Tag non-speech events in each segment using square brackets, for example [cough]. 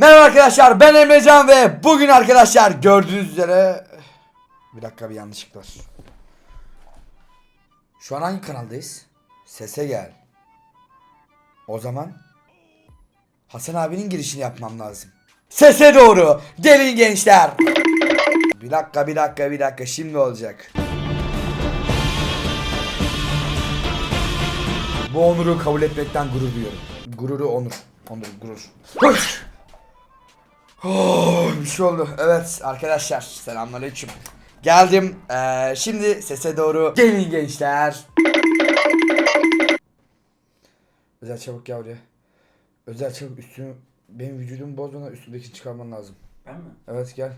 Merhaba arkadaşlar ben Emrecan ve bugün arkadaşlar gördüğünüz üzere Bir dakika bir yanlışlık var Şu an hangi kanaldayız? Sese gel. O zaman Hasan abinin girişini yapmam lazım. Sese doğru. Gelin gençler. Bir dakika bir dakika bir dakika. Şimdi olacak. Bu onuru kabul etmekten gurur duyuyorum. Gururu onur. Onur gurur! Oh, bir şey oldu. Evet arkadaşlar selamünaleyküm. Geldim. Ee, şimdi sese doğru gelin gençler. Özel çabuk gel oraya. Özel çabuk üstünü benim vücudumu bozmadan üstündekini çıkarman lazım. Ben mi? Evet gel.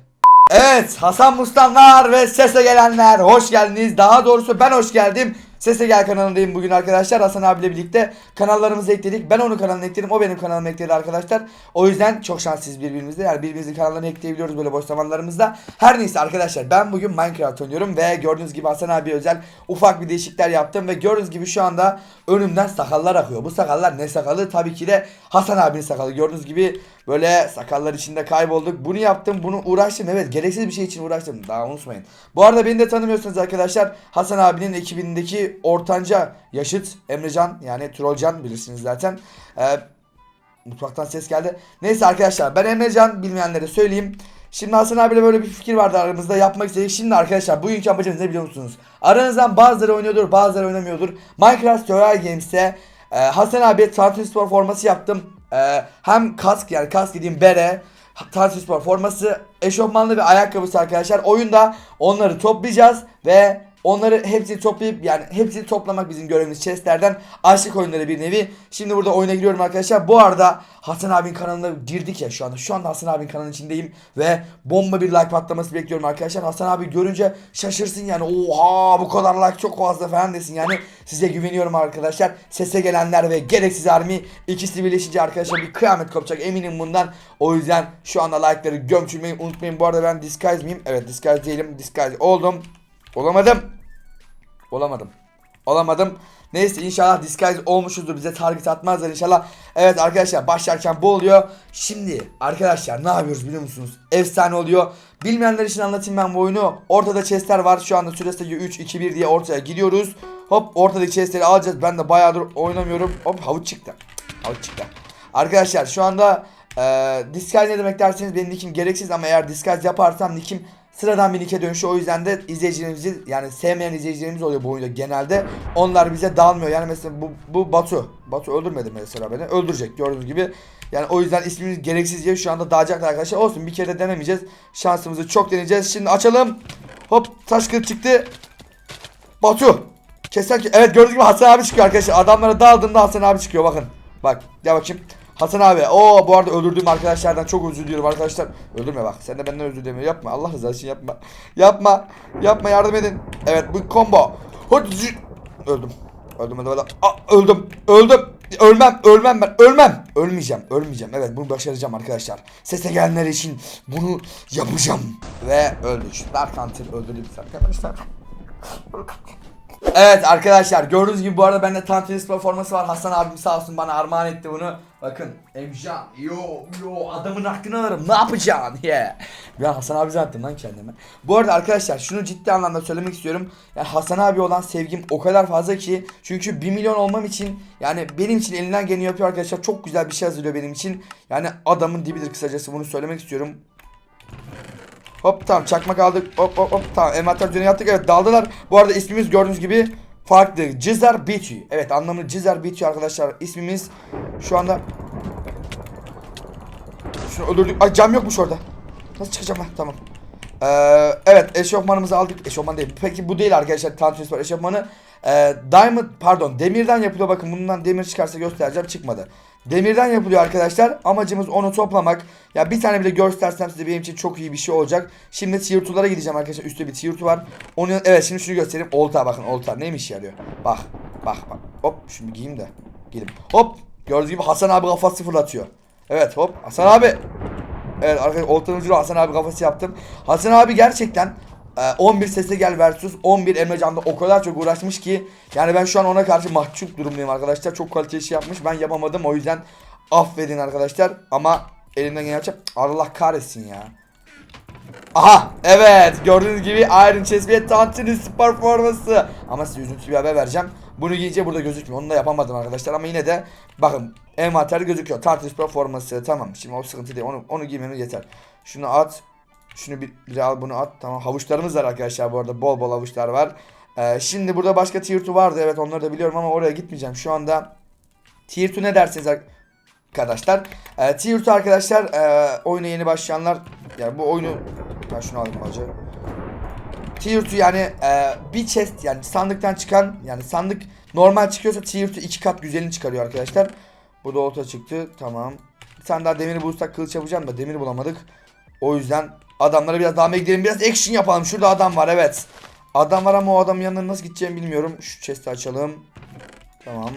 Evet Hasan Mustanlar ve Sese gelenler hoş geldiniz. Daha doğrusu ben hoş geldim. Sese Gel kanalındayım bugün arkadaşlar. Hasan abiyle birlikte kanallarımızı ekledik. Ben onun kanalını ekledim. O benim kanalımı ekledi arkadaşlar. O yüzden çok şanslıyız birbirimizle. Yani birbirimizin kanallarını ekleyebiliyoruz böyle boş zamanlarımızda. Her neyse arkadaşlar ben bugün Minecraft oynuyorum. Ve gördüğünüz gibi Hasan abi özel ufak bir değişiklikler yaptım. Ve gördüğünüz gibi şu anda önümden sakallar akıyor. Bu sakallar ne sakalı? Tabii ki de Hasan abinin sakalı. Gördüğünüz gibi böyle sakallar içinde kaybolduk. Bunu yaptım. Bunu uğraştım. Evet gereksiz bir şey için uğraştım. Daha unutmayın. Bu arada beni de tanımıyorsunuz arkadaşlar. Hasan abinin ekibindeki ortanca yaşıt Emrecan yani Trollcan bilirsiniz zaten. Ee, mutfaktan ses geldi. Neyse arkadaşlar ben Emrecan bilmeyenlere söyleyeyim. Şimdi Hasan abiyle böyle bir fikir vardı aramızda yapmak istedik. Şimdi arkadaşlar bugünkü amacımız ne biliyor musunuz? Aranızdan bazıları oynuyordur bazıları oynamıyordur. Minecraft Survival Games'te e, Hasan abiye Transport forması yaptım. E, hem kask yani kask dediğim bere Transport forması, eşofmanlı ve ayakkabısı arkadaşlar. Oyunda onları toplayacağız ve onları hepsini toplayıp yani hepsini toplamak bizim görevimiz chestlerden. Açlık oyunları bir nevi. Şimdi burada oyuna giriyorum arkadaşlar. Bu arada Hasan abinin kanalına girdik ya şu anda. Şu anda Hasan abinin kanalının içindeyim ve bomba bir like patlaması bekliyorum arkadaşlar. Hasan abi görünce şaşırsın yani. Oha bu kadar like çok fazla falan desin yani. Size güveniyorum arkadaşlar. Sese gelenler ve gereksiz army ikisi birleşince arkadaşlar bir kıyamet kopacak eminim bundan. O yüzden şu anda like'ları gömçülmeyi unutmayın. Bu arada ben disguise miyim? Evet disguise değilim. Disguise oldum. Olamadım. Olamadım. Olamadım. Neyse inşallah disguise olmuşuzdur. Bize target atmazlar inşallah. Evet arkadaşlar başlarken bu oluyor. Şimdi arkadaşlar ne yapıyoruz biliyor musunuz? Efsane oluyor. Bilmeyenler için anlatayım ben bu oyunu. Ortada chestler var. Şu anda süresi 3, 2, 1 diye ortaya gidiyoruz. Hop ortadaki chestleri alacağız. Ben de bayağıdır oynamıyorum. Hop havuç çıktı. Havuç çıktı. Arkadaşlar şu anda e, disguise ne demek derseniz benim nickim gereksiz ama eğer disguise yaparsam nickim sıradan bir nick'e dönüşüyor. O yüzden de izleyicilerimizi yani sevmeyen izleyicilerimiz oluyor bu oyunda genelde. Onlar bize dalmıyor. Yani mesela bu, bu Batu. Batu öldürmedi mesela beni. Öldürecek gördüğünüz gibi. Yani o yüzden ismimiz gereksiz diye şu anda dağacaklar arkadaşlar. Olsun bir kere de denemeyeceğiz. Şansımızı çok deneyeceğiz. Şimdi açalım. Hop taş kılıç çıktı. Batu. Keser ki. Evet gördüğünüz gibi Hasan abi çıkıyor arkadaşlar. Adamlara daldığında Hasan abi çıkıyor bakın. Bak gel bakayım. Hasan abi. Oo bu arada öldürdüğüm arkadaşlardan çok özür diliyorum arkadaşlar. Öldürme bak. Sen de benden özür dileme. Yapma. Allah rızası için yapma. Yapma. Yapma yardım edin. Evet bu combo. Öldüm. Öldüm öldüm öldüm. Aa, öldüm. Öldüm. Ölmem. Ölmem ben. Ölmem. Ölmeyeceğim. Ölmeyeceğim. Evet bunu başaracağım arkadaşlar. Sese gelenler için bunu yapacağım. Ve öldük. Dark Hunter öldürdük arkadaşlar. Evet arkadaşlar gördüğünüz gibi bu arada bende Tantrinis forması var. Hasan abim sağ olsun bana armağan etti bunu. Bakın Emcan yo yo adamın hakkını alırım ne yapacaksın [laughs] yeah. Ben Hasan abi zannettim lan kendime. Bu arada arkadaşlar şunu ciddi anlamda söylemek istiyorum. Yani Hasan abi olan sevgim o kadar fazla ki. Çünkü 1 milyon olmam için yani benim için elinden geleni yapıyor arkadaşlar. Çok güzel bir şey hazırlıyor benim için. Yani adamın dibidir kısacası bunu söylemek istiyorum. Hop tamam çakmak aldık. Hop hop hop tamam envanter düzeni yaptık. Evet daldılar. Bu arada ismimiz gördüğünüz gibi farklı. Cizar Beachy. Evet anlamı Cizar Beachy arkadaşlar. İsmimiz şu anda şunu öldürdük. Ay cam yokmuş orada. Nasıl çıkacağım ben? Tamam. Ee, evet eşofmanımızı aldık. Eşofman değil. Peki bu değil arkadaşlar. Tantris var eşofmanı. Ee, diamond pardon demirden yapılıyor. Bakın bundan demir çıkarsa göstereceğim. Çıkmadı. Demirden yapılıyor arkadaşlar. Amacımız onu toplamak. Ya bir tane bile göstersem size benim için çok iyi bir şey olacak. Şimdi tier 2'lara gideceğim arkadaşlar. Üstte bir tier 2 var. Onu evet şimdi şunu göstereyim. Olta bakın olta neymiş yarıyor. Bak bak bak. Hop şimdi giyeyim de. Giyelim. Hop gördüğünüz gibi Hasan abi kafası fırlatıyor. Evet hop Hasan abi. Evet arkadaşlar oltanın ucuyla Hasan abi kafası yaptım. Hasan abi gerçekten 11 sese gel versus 11 Emrecan'da o kadar çok uğraşmış ki yani ben şu an ona karşı mahcup durumdayım arkadaşlar. Çok kaliteli şey yapmış. Ben yapamadım o yüzden affedin arkadaşlar ama elimden gelen yapacağım. Allah kahretsin ya. Aha evet gördüğünüz gibi Iron Chest ve Tantini spor forması. Ama size üzüntülü bir haber vereceğim. Bunu giyince burada gözükmüyor. Onu da yapamadım arkadaşlar ama yine de bakın envanter gözüküyor. Tantini spor forması tamam. Şimdi o sıkıntı değil. Onu, onu giymemiz yeter. Şunu at. Şunu bir, bir al bunu at. Tamam havuçlarımız var arkadaşlar bu arada. Bol bol havuçlar var. Ee, şimdi burada başka tier 2 vardı. Evet onları da biliyorum ama oraya gitmeyeceğim. Şu anda tier 2 ne dersiniz arkadaşlar? Ee, tier 2 arkadaşlar e, oyuna yeni başlayanlar yani bu oyunu ben şunu alayım bacı. Tier 2 yani e, bir chest yani sandıktan çıkan yani sandık normal çıkıyorsa tier 2 iki kat güzelini çıkarıyor arkadaşlar. Bu da olta çıktı. Tamam. Bir tane daha demiri bulursak kılıç yapacağım da demir bulamadık. O yüzden adamlara biraz daha gidelim. Biraz action yapalım. Şurada adam var evet. Adam var ama o adamın yanına nasıl gideceğimi bilmiyorum. Şu chest'i açalım. Tamam.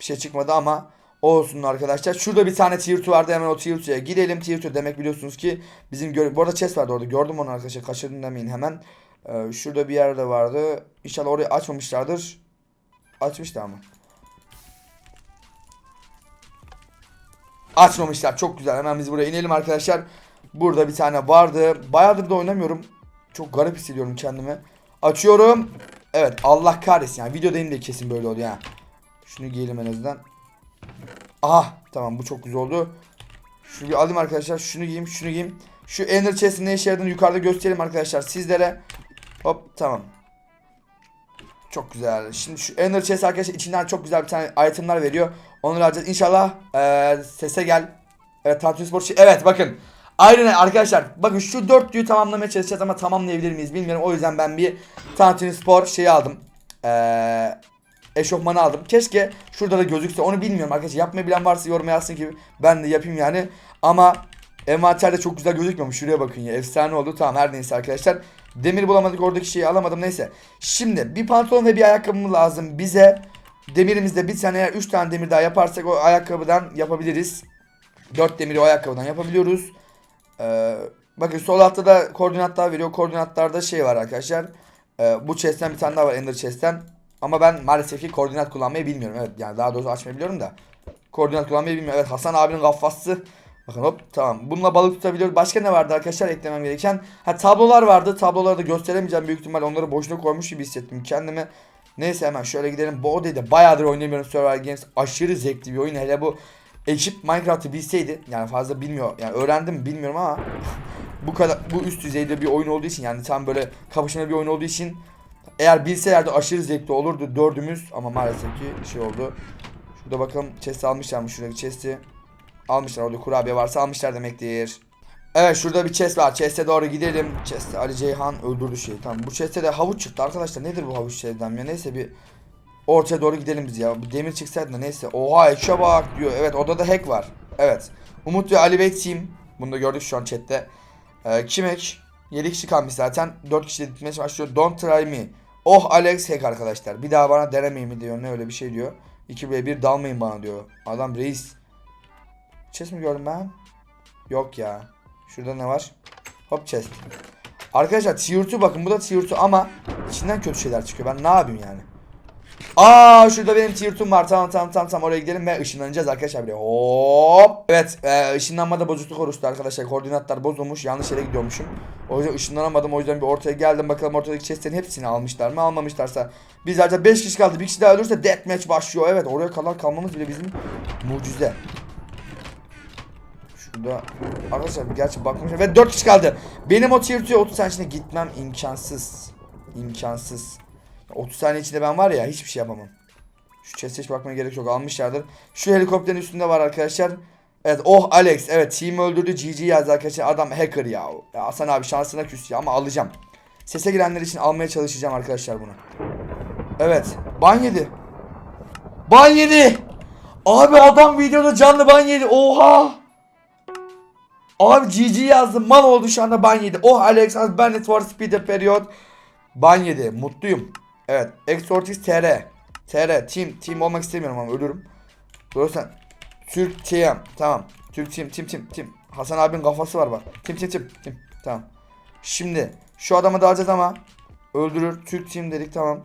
Bir şey çıkmadı ama olsun arkadaşlar. Şurada bir tane tier 2 vardı. Hemen o tier 2'ye gidelim. Tier 2 demek biliyorsunuz ki bizim gör Bu arada chest vardı orada. Gördüm onu arkadaşlar. Kaçırdım demeyin hemen. Ee, şurada bir yerde vardı. İnşallah orayı açmamışlardır. Açmışlar mı? Açmamışlar. Çok güzel. Hemen biz buraya inelim arkadaşlar. Burada bir tane vardı. Bayağıdır da oynamıyorum. Çok garip hissediyorum kendimi. Açıyorum. Evet Allah kahretsin yani videodayım da kesin böyle oluyor ha. Şunu giyelim en azından. Aha tamam bu çok güzel oldu. Şunu bir alayım arkadaşlar. Şunu giyeyim şunu giyeyim. Şu Ender Chest'in ne işe yaradığını yukarıda göstereyim arkadaşlar sizlere. Hop tamam. Çok güzel. Şimdi şu Ender Chest arkadaşlar içinden çok güzel bir tane itemlar veriyor. Onları alacağız. İnşallah eee, sese gel. Evet Tatlı Spor şey- Evet bakın. Aynen arkadaşlar. Bakın şu dörtlüyü tamamlamaya çalışacağız ama tamamlayabilir miyiz bilmiyorum. O yüzden ben bir Tantuni Spor şeyi aldım. Eee eşofmanı aldım. Keşke şurada da gözükse. Onu bilmiyorum arkadaşlar. Yapmayı bilen varsa yorum yazsın ki ben de yapayım yani. Ama envanterde çok güzel gözükmüyormuş. Şuraya bakın ya. Efsane oldu. Tamam her neyse arkadaşlar. Demir bulamadık oradaki şeyi alamadım neyse. Şimdi bir pantolon ve bir ayakkabımız lazım bize. Demirimizde bir tane eğer 3 tane demir daha yaparsak o ayakkabıdan yapabiliriz. 4 demiri o ayakkabıdan yapabiliyoruz. Ee, bakın sol altta da koordinatlar veriyor. Koordinatlarda şey var arkadaşlar. Ee, bu chest'ten bir tane daha var Ender chest'ten. Ama ben maalesef ki koordinat kullanmayı bilmiyorum. Evet yani daha doğrusu açmayı biliyorum da. Koordinat kullanmayı bilmiyorum. Evet Hasan abinin kafası. Bakın hop tamam. Bununla balık tutabiliyoruz. Başka ne vardı arkadaşlar eklemem gereken? Ha tablolar vardı. Tabloları da gösteremeyeceğim büyük ihtimal. Onları boşuna koymuş gibi hissettim kendimi. Neyse hemen şöyle gidelim. Bu odayı bayağıdır oynamıyorum Survival Games. Aşırı zevkli bir oyun. Hele bu ekip Minecraft'ı bilseydi. Yani fazla bilmiyor. Yani öğrendim mi bilmiyorum ama [laughs] bu kadar bu üst düzeyde bir oyun olduğu için yani tam böyle kapışmalı bir oyun olduğu için eğer bilselerdi aşırı zevkli olurdu dördümüz ama maalesef ki şey oldu. Şurada bakalım chest almışlar mı şuradaki chest'i? Almışlar orada kurabiye varsa almışlar demektir. Evet şurada bir chest var. Chest'e doğru gidelim. Chest'te Ali Ceyhan öldürdü şeyi. Tamam bu chest'e de havuç çıktı arkadaşlar. Nedir bu havuç şeyden ya? Neyse bir ortaya doğru gidelim biz ya. Bir demir çıksaydı da neyse. Oha ekşe bak diyor. Evet odada hack var. Evet. Umut ve Ali Bey team. Bunu da gördük şu an chatte. Ee, kim hack? 7 kişi kalmış zaten. 4 kişi de gitmeye başlıyor. Don't try me. Oh Alex hack arkadaşlar. Bir daha bana denemeyin mi diyor. Ne öyle bir şey diyor. 2 ve 1 dalmayın bana diyor. Adam reis. Chest mi gördüm ben? Yok ya. Şurada ne var? Hop chest. Arkadaşlar tier 2 bakın bu da tier 2 ama içinden kötü şeyler çıkıyor. Ben ne yapayım yani? Aa şurada benim tier 2'm var. Tamam tamam tamam tamam oraya gidelim ve ışınlanacağız arkadaşlar bile. Hop. Evet e, ışınlanmada bozukluk oluştu arkadaşlar. Koordinatlar bozulmuş. Yanlış yere gidiyormuşum. O yüzden ışınlanamadım. O yüzden bir ortaya geldim. Bakalım ortadaki chestlerin hepsini almışlar mı? Almamışlarsa. Biz zaten 5 kişi kaldı. Bir kişi daha ölürse deathmatch başlıyor. Evet oraya kadar kalmamız bile bizim mucize. Şurada arkadaşlar gerçi bakmışım ve 4 kişi kaldı. Benim o tier 2'ye 30 saniye içinde gitmem imkansız. İmkansız. 30 saniye içinde ben var ya hiçbir şey yapamam. Şu chest'e hiç bakmaya gerek yok almışlardır. Şu helikopterin üstünde var arkadaşlar. Evet oh Alex evet team öldürdü GG yazdı arkadaşlar adam hacker ya. Hasan abi şansına küs ya ama alacağım. Sese girenler için almaya çalışacağım arkadaşlar bunu. Evet ban yedi. Ban yedi. Abi adam videoda canlı ban yedi oha. Abi GG yazdım. Mal oldu şu anda ban yedi. Oh Alex has banned for speeder period. Ban yedi. Mutluyum. Evet. Exortis TR. TR. Team. Team olmak istemiyorum ama ölürüm. Görürsen. Türk Team. Tamam. Türk Team. Team. Team. Team. Hasan abinin kafası var bak. Team. Team. Team. Team. Tamam. Şimdi. Şu adamı da alacağız ama. Öldürür. Türk Team dedik tamam.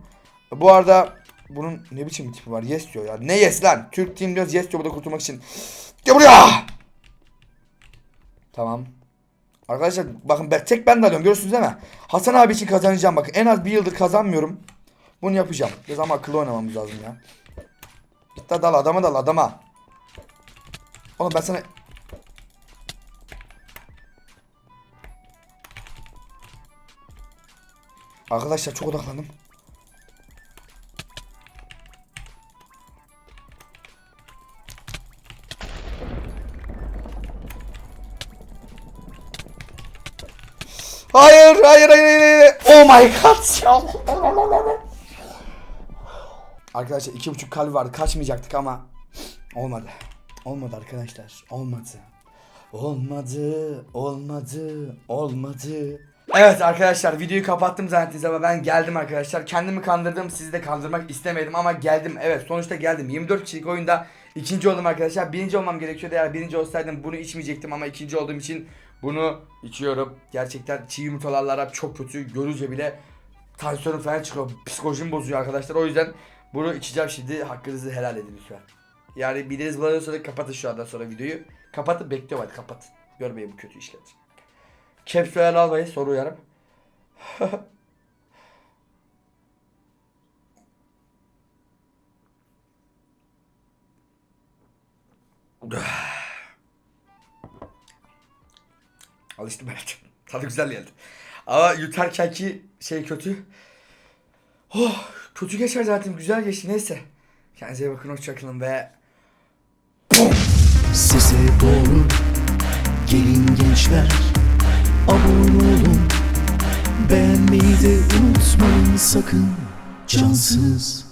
Bu arada bunun ne biçim bir tipi var? Yes diyor ya. Ne yes lan? Türk Team diyoruz. Yes diyor burada kurtulmak için. Gel buraya. Tamam. Arkadaşlar bakın tek ben de alıyorum görüyorsunuz değil mi? Hasan abi için kazanacağım bakın. En az bir yıldır kazanmıyorum. Bunu yapacağım. Biraz ama akıllı oynamamız lazım ya. Git dal adama dal adama. Oğlum ben sana... Arkadaşlar çok odaklandım. Hayır, hayır, hayır, hayır. Oh my god. Arkadaşlar iki buçuk kalbi vardı. Kaçmayacaktık ama olmadı. Olmadı arkadaşlar. Olmadı. Olmadı. Olmadı. Olmadı. Evet arkadaşlar videoyu kapattım zannettiniz ama ben geldim arkadaşlar. Kendimi kandırdım. Sizi de kandırmak istemedim ama geldim. Evet sonuçta geldim. 24 kişilik oyunda ikinci oldum arkadaşlar. Birinci olmam gerekiyordu. Eğer birinci olsaydım bunu içmeyecektim ama ikinci olduğum için bunu içiyorum. Gerçekten çiğ yumurtalarla çok kötü. Görünce bile tansiyonum falan çıkıyor. Psikolojimi bozuyor arkadaşlar. O yüzden bunu içeceğim şimdi. Hakkınızı helal edin lütfen. Yani biliriz bulanıyorsa da kapatın şu andan sonra videoyu. Kapatın bekliyorum hadi kapatın. Görmeyin bu kötü işleri. Caps falan almayın uyarım. [laughs] Alıştım evet. Tadı güzel geldi. Ama yutarken ki şey kötü. Oh, kötü geçer zaten güzel geçti neyse. Kendinize bakın hoşçakalın ve Sese doğru gelin gençler abone olun beğenmeyi de unutmayın sakın cansız